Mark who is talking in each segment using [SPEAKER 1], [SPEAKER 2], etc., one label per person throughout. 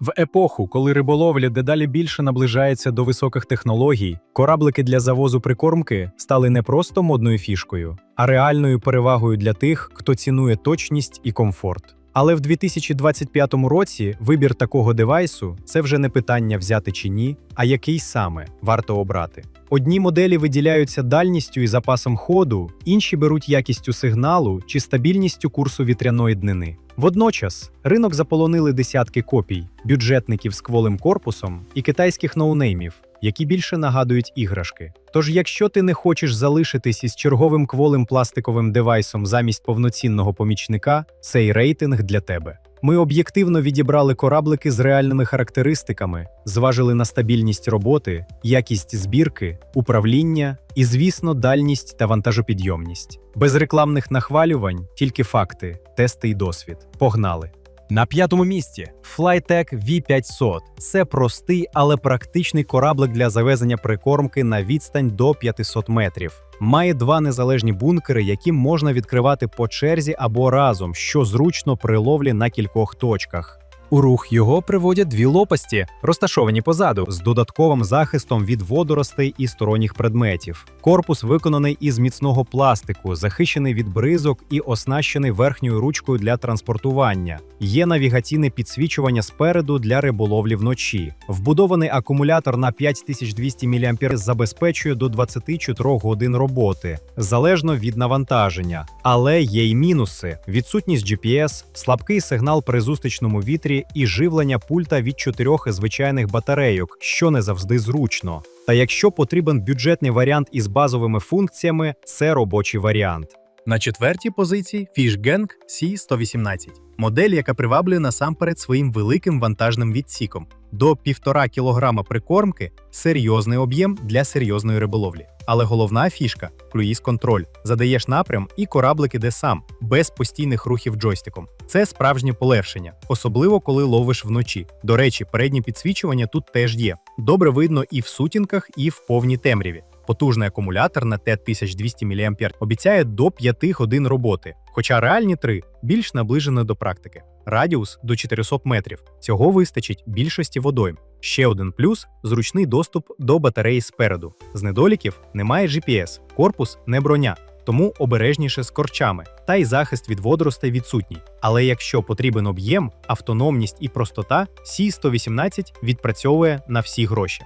[SPEAKER 1] В епоху, коли риболовля дедалі більше наближається до високих технологій, кораблики для завозу прикормки стали не просто модною фішкою, а реальною перевагою для тих, хто цінує точність і комфорт. Але в 2025 році вибір такого девайсу це вже не питання взяти чи ні, а який саме варто обрати. Одні моделі виділяються дальністю і запасом ходу, інші беруть якістю сигналу чи стабільністю курсу вітряної днини. Водночас ринок заполонили десятки копій, бюджетників з кволим корпусом і китайських ноунеймів, які більше нагадують іграшки. Тож, якщо ти не хочеш залишитись із черговим кволим пластиковим девайсом замість повноцінного помічника, цей рейтинг для тебе. Ми об'єктивно відібрали кораблики з реальними характеристиками, зважили на стабільність роботи, якість збірки, управління і, звісно, дальність та вантажопідйомність. Без рекламних нахвалювань, тільки факти, тести і досвід. Погнали! На п'ятому місці Flytech V500. Це простий, але практичний кораблик для завезення прикормки на відстань до 500 метрів. Має два незалежні бункери, які можна відкривати по черзі або разом, що зручно при ловлі на кількох точках. У рух його приводять дві лопасті, розташовані позаду, з додатковим захистом від водоростей і сторонніх предметів. Корпус виконаний із міцного пластику, захищений від бризок і оснащений верхньою ручкою для транспортування. Є навігаційне підсвічування спереду для риболовлі вночі. Вбудований акумулятор на 5200 мАh забезпечує до 24 годин роботи, залежно від навантаження. Але є й мінуси: відсутність GPS, слабкий сигнал при зустрічному вітрі і живлення пульта від чотирьох звичайних батарейок, що не завжди зручно. Та якщо потрібен бюджетний варіант із базовими функціями, це робочий варіант.
[SPEAKER 2] На четвертій позиції Fishgang C118 модель, яка приваблює насамперед своїм великим вантажним відсіком. До 1,5 кг прикормки серйозний об'єм для серйозної риболовлі. Але головна фішка круїз контроль. Задаєш напрям і кораблик іде сам, без постійних рухів джойстиком. Це справжнє полегшення, особливо коли ловиш вночі. До речі, переднє підсвічування тут теж є. Добре видно і в сутінках, і в повній темряві. Потужний акумулятор на Т1200 мАh обіцяє до 5 годин роботи, хоча реальні 3 більш наближені до практики. Радіус до 400 метрів. Цього вистачить більшості водойм. Ще один плюс зручний доступ до батареї спереду. З недоліків немає GPS, корпус не броня, тому обережніше з корчами, та й захист від водоростей відсутній. Але якщо потрібен об'єм, автономність і простота, Сі-118 відпрацьовує на всі гроші.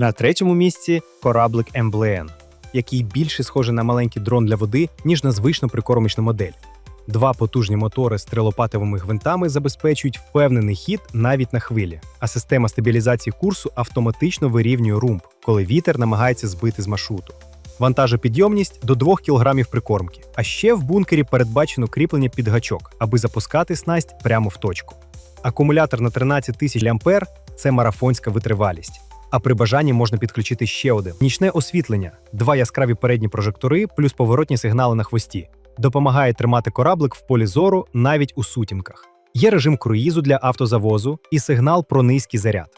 [SPEAKER 1] На третьому місці кораблик MBLN, який більше схожий на маленький дрон для води, ніж на звичну прикормочну модель. Два потужні мотори з трилопатовими гвинтами забезпечують впевнений хід навіть на хвилі, а система стабілізації курсу автоматично вирівнює румб, коли вітер намагається збити з маршруту. Вантажопідйомність до 2 кг прикормки. А ще в бункері передбачено кріплення під гачок, аби запускати снасть прямо в точку. Акумулятор на 13 тисяч ампер – це марафонська витривалість. А при бажанні можна підключити ще один нічне освітлення, два яскраві передні прожектори, плюс поворотні сигнали на хвості. Допомагає тримати кораблик в полі зору навіть у сутінках. Є режим круїзу для автозавозу і сигнал про низький заряд.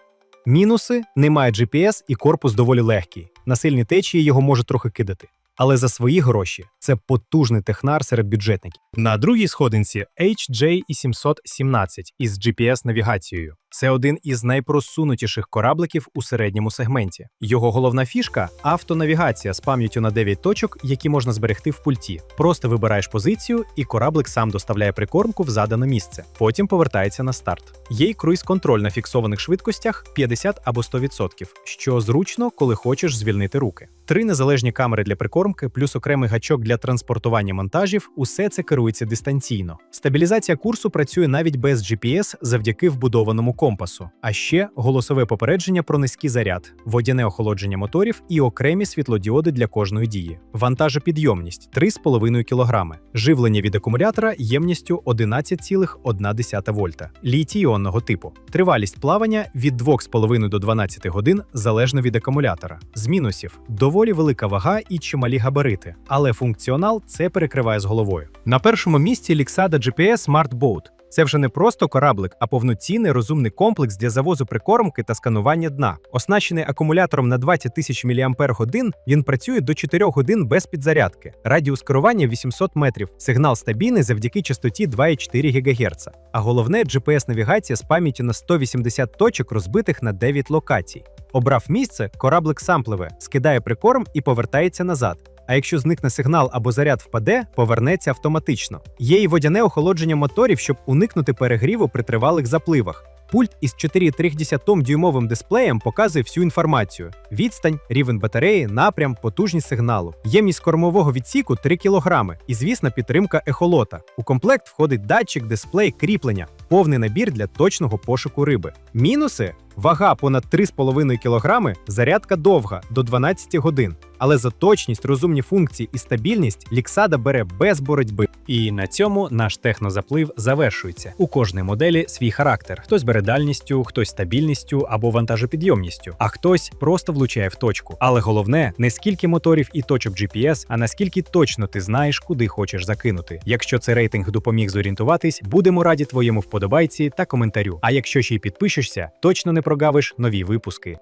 [SPEAKER 1] Мінуси немає GPS і корпус доволі легкий. На сильні течії його може трохи кидати. Але за свої гроші це потужний технар серед бюджетників.
[SPEAKER 2] На другій сходинці HJ717 із GPS-навігацією. Це один із найпросунутіших корабликів у середньому сегменті. Його головна фішка автонавігація з пам'яттю на 9 точок, які можна зберегти в пульті. Просто вибираєш позицію, і кораблик сам доставляє прикормку в задане місце. Потім повертається на старт. Є й круїз-контроль на фіксованих швидкостях 50 або 100%, що зручно, коли хочеш звільнити руки. Три незалежні камери для прикормки, плюс окремий гачок для транспортування монтажів. Усе це керується дистанційно. Стабілізація курсу працює навіть без GPS завдяки вбудованому компасу. А ще голосове попередження про низький заряд, водяне охолодження моторів і окремі світлодіоди для кожної дії. Вантажопідйомність 3,5 кг. Живлення від акумулятора ємністю 11,1 вольта. Літій іонного типу. Тривалість плавання від 2,5 до 12 годин залежно від акумулятора. З мінусів доволі велика вага і чималі габарити, але функціонал це перекриває з головою. На першому місці Lixada GPS Smart Boat.
[SPEAKER 1] Це вже не просто кораблик, а повноцінний розумний комплекс для завозу прикормки та сканування дна. Оснащений акумулятором на 20 тисяч мАч, він працює до 4 годин без підзарядки. Радіус керування 800 метрів. Сигнал стабільний завдяки частоті 2,4 ГГц. А головне GPS-навігація з пам'яттю на 180 точок, розбитих на 9 локацій. Обрав місце, кораблик сампливе, скидає прикорм і повертається назад. А якщо зникне сигнал або заряд впаде, повернеться автоматично. Є і водяне охолодження моторів, щоб уникнути перегріву при тривалих запливах. Пульт із 4,3 дюймовим дисплеєм показує всю інформацію: відстань, рівень батареї, напрям, потужність сигналу. Ємність кормового відсіку 3 кг і, звісно, підтримка ехолота. У комплект входить датчик, дисплей, кріплення, повний набір для точного пошуку риби. Мінуси вага понад 3,5 кг, зарядка довга до 12 годин. Але за точність, розумні функції і стабільність Ліксада бере без боротьби.
[SPEAKER 2] І на цьому наш технозаплив завершується. У кожній моделі свій характер. Хтось бере дальністю, хтось стабільністю або вантажопідйомністю, а хтось просто влучає в точку. Але головне не скільки моторів і точок GPS, а наскільки точно ти знаєш, куди хочеш закинути. Якщо цей рейтинг допоміг зорієнтуватись, будемо раді твоєму вподобайці та коментарю. А якщо ще й підпишешся, точно не прогавиш нові випуски.